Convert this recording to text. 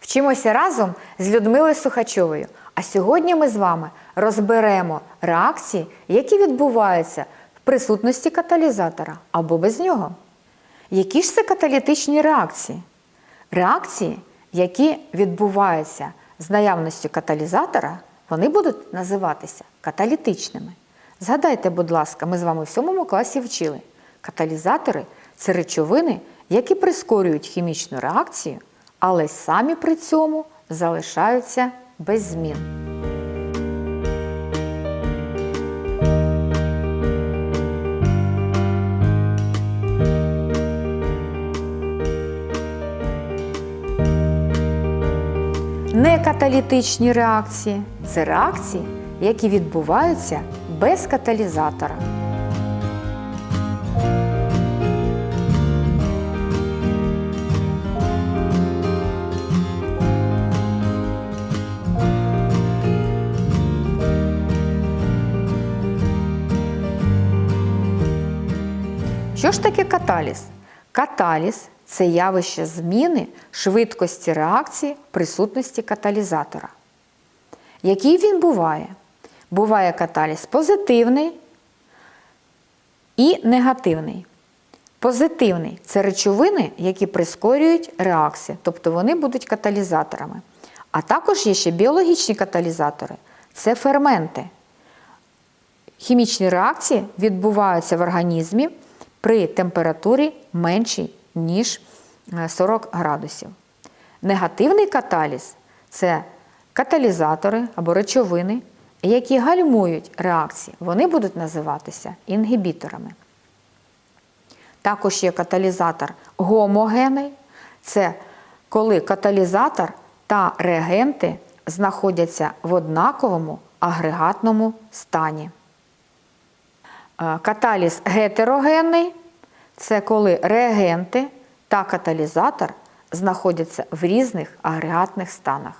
Вчимося разом з Людмилою Сухачовою. А сьогодні ми з вами розберемо реакції, які відбуваються в присутності каталізатора або без нього. Які ж це каталітичні реакції? Реакції, які відбуваються з наявністю каталізатора, вони будуть називатися каталітичними. Згадайте, будь ласка, ми з вами в сьомому класі вчили. Каталізатори це речовини, які прискорюють хімічну реакцію, але самі при цьому залишаються без змін. Некаталітичні реакції це реакції, які відбуваються без каталізатора. Що ж таке каталіз? Каталіз це явище зміни швидкості реакції присутності каталізатора. Який він буває? Буває каталіз позитивний і негативний. Позитивний це речовини, які прискорюють реакції, тобто вони будуть каталізаторами. А також є ще біологічні каталізатори це ферменти. Хімічні реакції відбуваються в організмі при температурі меншій, ніж е, 40 градусів. Негативний каталіз це каталізатори або речовини, які гальмують реакції. Вони будуть називатися інгібіторами. Також є каталізатор гомогенний. Це коли каталізатор та реагенти знаходяться в однаковому агрегатному стані. Каталіз гетерогенний це коли реагенти та каталізатор знаходяться в різних агрегатних станах.